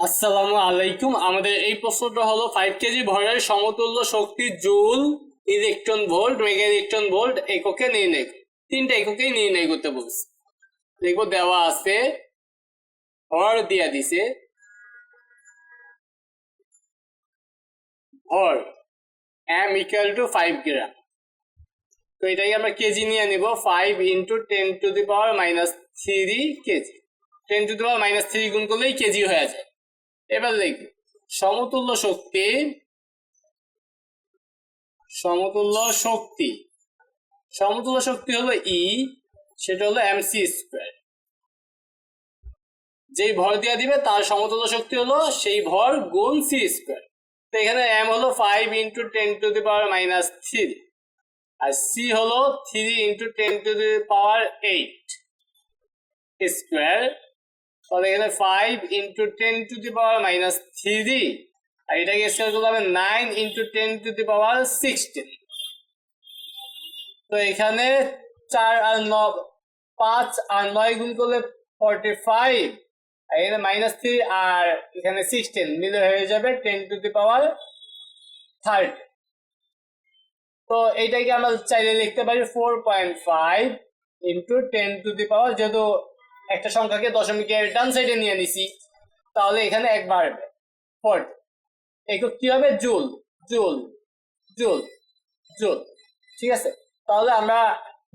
আসসালামু আলাইকুম। আমাদের এই প্রশ্নটা হলো ফাইভ কেজি ভরের সমতুল্য শক্তি joule electron volt mega electron volt এককে নির্ণয়। তিনটা এককেই নির্ণয় করতে বলছে। দেখব দেওয়া আছে, ভর দিয়া দিছে, ভর M equal to five gram তো এটাকে আমরা কেজি নিয়ে নিব five into ten to the power minus three KG ten to the power minus three গুণ করলেই কেজি হয়ে যায়। এবার দেখি, সমতুল্য শক্তি সমতুল্য শক্তি। সমতুল্য শক্তি হলো ই সেটা হলো এমসি স্কোয়ার যেই ভর দেওয়া দিবে, তার সমতুল্য শক্তি হলো সেই ভর গুণ সি স্কোয়ার তো এখানে এম হলো five into ten to the power minus three R C হলো three into ten to the power eight square তাহলে এখানে five into ten to the power minus three আর এটাকে স্কোয়ার করলে হবে nine into ten to the power sixteen তো এখানে চার আর ন, পাঁচ আর নয় গুণ করলে ফর্টি ফাইভ আর এখানে মাইনাস থ্রি আর এখানে সিক্সটিন মিলে হয়ে যাবে ten to the power third তো এইটাকে আমরা চাইলে লিখতে পারি four point five into ten to the power যেহেতু একটা সংখ্যাকে দশমিকের ডান সাইডে নিয়ে নিছি, তাহলে এখানে এক বাড়বে। ফোর্ট একক কি হবে? Joule joule joule joule. ঠিক আছে? তাহলে আমরা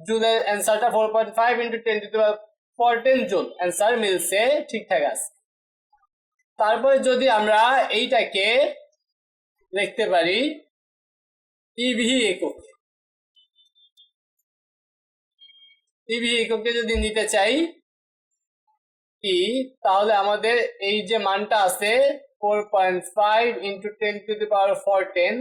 জুলের অ্যান্সারটা four point five into ten to fourteen joule. Answer মিলছে, ঠিকঠাক আছে। তারপরে যদি আমরা এইটাকে লিখতে পারি ইভি একক। ইভি এককে যদি নিতে চাই ই তাহলে আমাদের এই যে মানটা আছে four point five into ten to the power four ten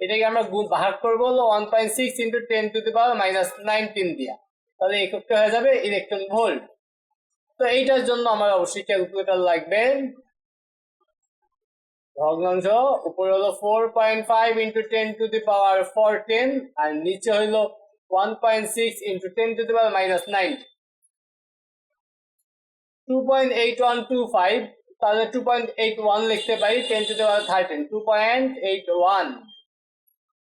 এটাকে আমরা ভাগ করব হলো one point six into ten to the power minus nineteen দিয়া। তাহলে এককটা হয়ে যাবে ইলেকট্রন ভোল্ট তো এইটার জন্য আমার অবশ্যই ক্যালকুলেটর লাগবে। ভগ্নাংশ, উপরে হলো four point five into ten to the power four ten আর নিচে হইল one point six into ten to the power minus nine two point eight one two five তাহলে টু পয়েন্ট এইট ওয়ান লিখতে পারি ten to the power thirteen two point eight one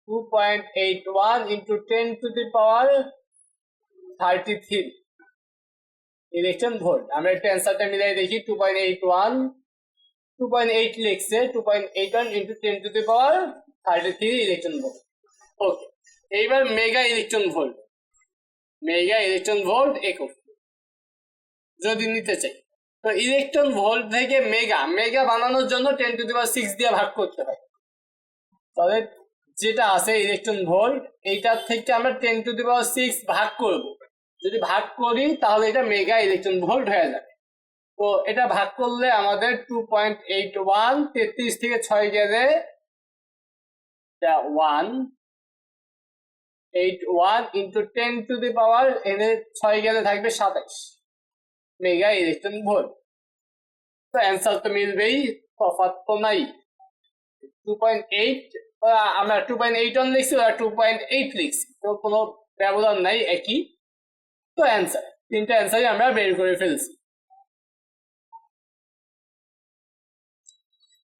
two point eight one into ten to the power thirty three electron volt, আমরা একটু অ্যান্সারটা মিলাই দেখি two point eight one two point eight লিখছে two point eight one into ten to the power thirty three electron volt. Okay এইবার mega electron volt mega electron volt একক। যদি নিতে চাই। তো ইলেকট্রন ভোল্ট থেকে মেগা মেগা বানানোর জন্য ten to the power six দিয়ে ভাগ করতে হয়। তবে যেটা আছে ইলেকট্রন ভোল্ট এইটার থেকে আমরা ten to the power six ভাগ করব। যদি ভাগ করি, তাহলে এটা মেগা ইলেকট্রন ভোল্ট হয়ে যাবে। তো এটা ভাগ করলে আমাদের টু পয়েন্ট এইট ওয়ান তেত্রিশ থেকে ছয় গেলে one eight one into ten to the power এনে ছয় গেলে থাকবে সাতাইশ। মেগা ইলেকট্রন ভোল্ট তো অ্যান্সার তো মিলবেই, তফাৎ তো নাই। টু পয়েন্ট এইট আমরা টু পয়েন্ট এইট ওয়ান লিখছি, ওরা টু পয়েন্ট এইট লিখছি। তো কোনো ব্যবধান নাই, একই। তো অ্যান্সার তিনটা অ্যান্সারই আমরা বের করে ফেলছি।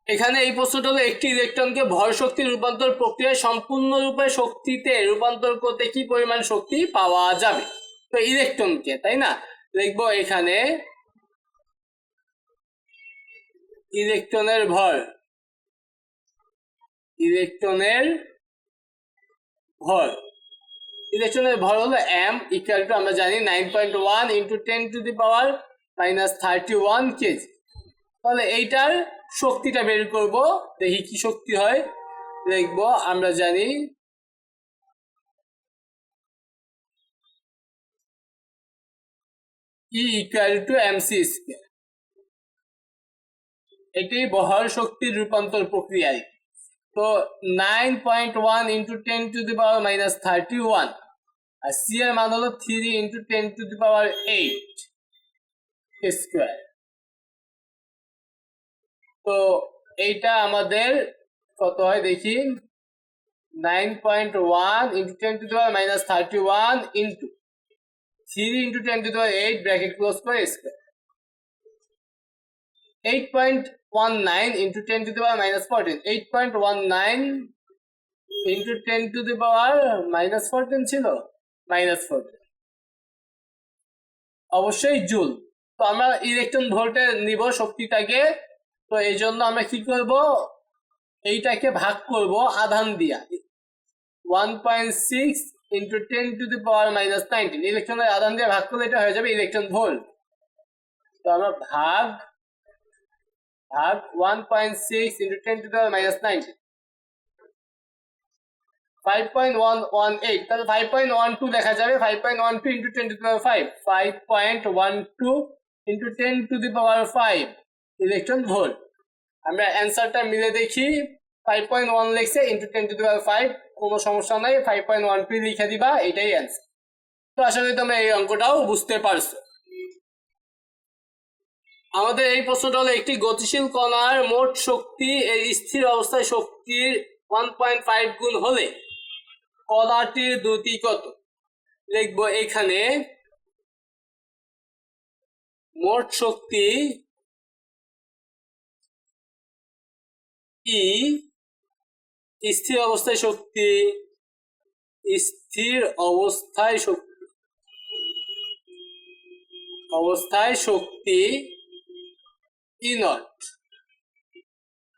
এখানে এই প্রশ্নটা হলো, একটি ইলেকট্রনকে ভর শক্তি রূপান্তর প্রক্রিয়ায় সম্পূর্ণরূপে শক্তিতে রূপান্তর করতে কি পরিমাণ শক্তি পাওয়া যাবে? তো ইলেকট্রনকে তাই না? লিখব এখানে ইলেকট্রনের ভর। ইলেকট্রনের ভর। ইলেকট্রনের ভর হলো এম ইকুয়াল টু আমরা জানি nine point one into ten to the power minus thirty one KG তাহলে এইটার শক্তিটা বের করব, দেখি কি শক্তি হয়। দেখব, আমরা জানি E equal to M C square এটি বহর শক্তির রূপান্তর প্রক্রিয়ায়। তো nine point one into ten to the power minus thirty one R C এর মান হলো three into ten to the power eight square তো এইটা আমাদের কত হয় দেখি? Nine point one into ten to the power minus thirty one into three into ten to the power eight bracket close করে square. Eight point one nine into ten to the power minus fourteen. Eight point one nine into ten to the power অবশ্যই joule. তো আমরা electron ভোল্টে নিব শক্তিটাকে। তো এই জন্য আমরা কি করব? এইটাকে ভাগ করব আধান দিয়া। One point six into ten to the power minus nineteen ইলেকট্রনের আধান দিয়ে ভাগ করলে এটা হয়ে যাবে ইলেকট্রন ভোল্ট তো আমরা ভাগ ভাগ one point six into ten to power minus nineteen five point one one eight তাহলে ফাইভ পয়েন্ট ওয়ান টু দেখা যাবে। Five point one two into ten to the power five five point one two into ten to the power five electron volt আমরা অ্যান্সারটা মিলে দেখি। Five point one লিখছে into ten to the power five কোনো সমস্যা নাই five point one two লিখে দিবা, এটাই অ্যান্সার তো আশা করি তোমরা এই অঙ্কটাও বুঝতে পারছ। আমাদের এই প্রশ্নটা হলো, একটি গতিশীল কণার মোট শক্তি এই স্থির অবস্থায় শক্তির ওয়ান পয়েন্ট ফাইভ গুণ হলে কণাটির দ্রুতি কত? লিখব এখানে, মোট শক্তি ই স্থির অবস্থায় শক্তি, স্থির অবস্থায় শক্তি অবস্থায় শক্তি ই নট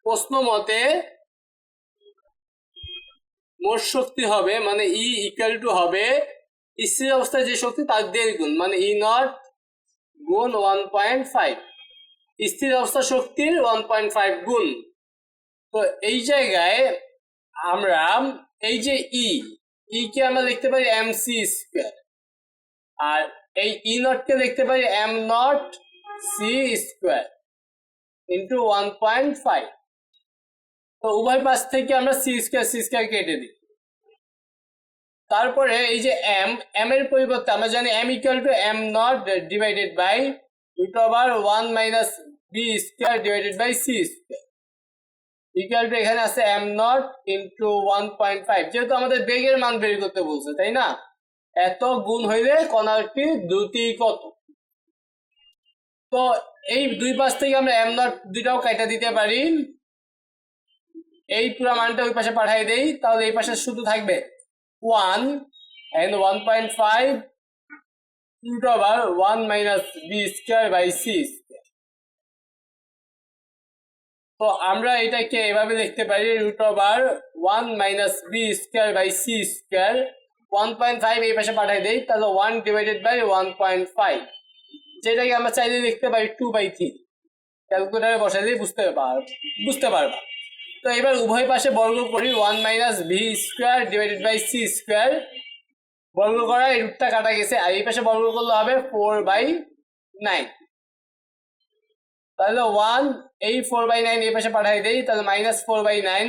প্রশ্ন মতে মোট শক্তি হবে মানে ই ইকুয়াল টু হবে স্থির অবস্থায় যে শক্তি তার দেড় গুণ মানে ই নট গুণ ওয়ান পয়েন্ট ফাইভ স্থির অবস্থা শক্তির ওয়ান পয়েন্ট ফাইভ গুণ। তো এই জায়গায় আমরা এই যে ই ই কে আমরা লিখতে পারি এম সি স্কোয়ার আর এই ই নট কে লিখতে পারি M naught C square into one point five তো উভয় পাশ থেকে আমরা সি স্কোয়ার সি স্কোয়ার কেটে দিই। তারপরে এই যে এম এম এর পরিবর্তে আমরা জানি M equal to M naught divided by root over one minus B square divided by C square equal to এখানে আছে M naught into one point five যেহেতু আমাদের বেগের মান বের করতে বলছে, তাই না? এত গুণ হইলে কণাটির দ্রুতি কত? তো এই দুই পাশ থেকে আমরা এম নট দুইটাও কাটা দিতে পারি। এই পুরো মানটা ওই পাশে পাঠাই দেই, তাহলে এই পাশে শুধু থাকবে one and one point five root over one minus B square by C তো আমরা এটাকে এভাবে লিখতে পারি root over one minus B square by C square one point five এই পাশে পাঠাই দেই, তাহলে one divided by one point five যেটাকে আমরা চাইলে লিখতে পারি টু বাই থ্রি ক্যালকুলেটারে বসাই দিয়ে বুঝতে পার বুঝতে পারবা। তো এবার উভয় পাশে বর্গ করি one minus V square divided by C square বর্গ করা এই রুটটা কাটা গেছে, আর এই পাশে বর্গ করলে হবে ফোর বাই নাইন তাহলে ওয়ান এই ফোর বাই নাইন এই পাশে পাঠাই দেই, তাহলে মাইনাস ফোর বাই নাইন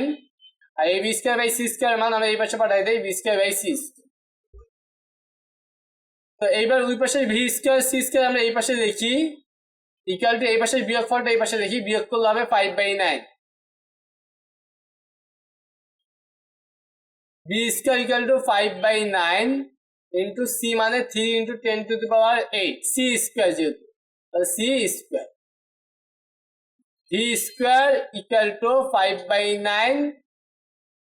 আর এই B square by C square মান আমরা এই পাশে পাঠাই দেই বি স্কোয়ার বাই সি তো এইবার ওই পাশে ভি স্কোয়ার সি স্কোয়ার আমরা এই পাশে লিখি ইকুয়াল টু এই পাশে বিয়োগ ফলটা এই পাশে লিখি, বিয়োগ করলে হবে five by nine B square equal to five by nine into C মানে three into ten to the power eight C square যেহেতু C square V square equal to five by nine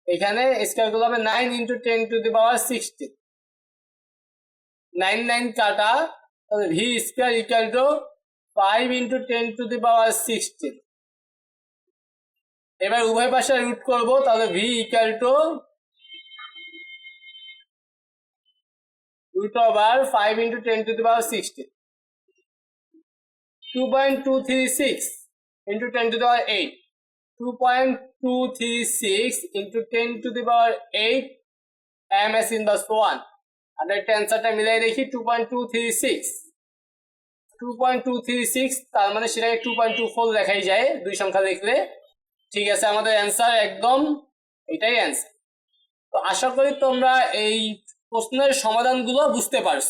এখানে স্কোয়ারগুলো হবে nine into ten to the power sixteen nine nine কাটা, তাহলে V square equal to five into ten to the power sixteen এবার উভয় পাশে root করব, তাহলে V equal to root over 5 into 10 to the power 60. 2.236 into 10 to the power 8. 2.236 into 10 to the power 8 ms inverse 1. আর একটা অ্যান্সারটা মিলাই দেখি 2.236 2.236 তার মানে সেটাকে 2.24 দেখাই যায়, দুই সংখ্যা দেখলে। ঠিক আছে, আমাদের অ্যান্সার একদম এটাই অ্যান্সার তো আশা করি তোমরা এই প্রশ্নের সমাধানগুলো বুঝতে পারছ।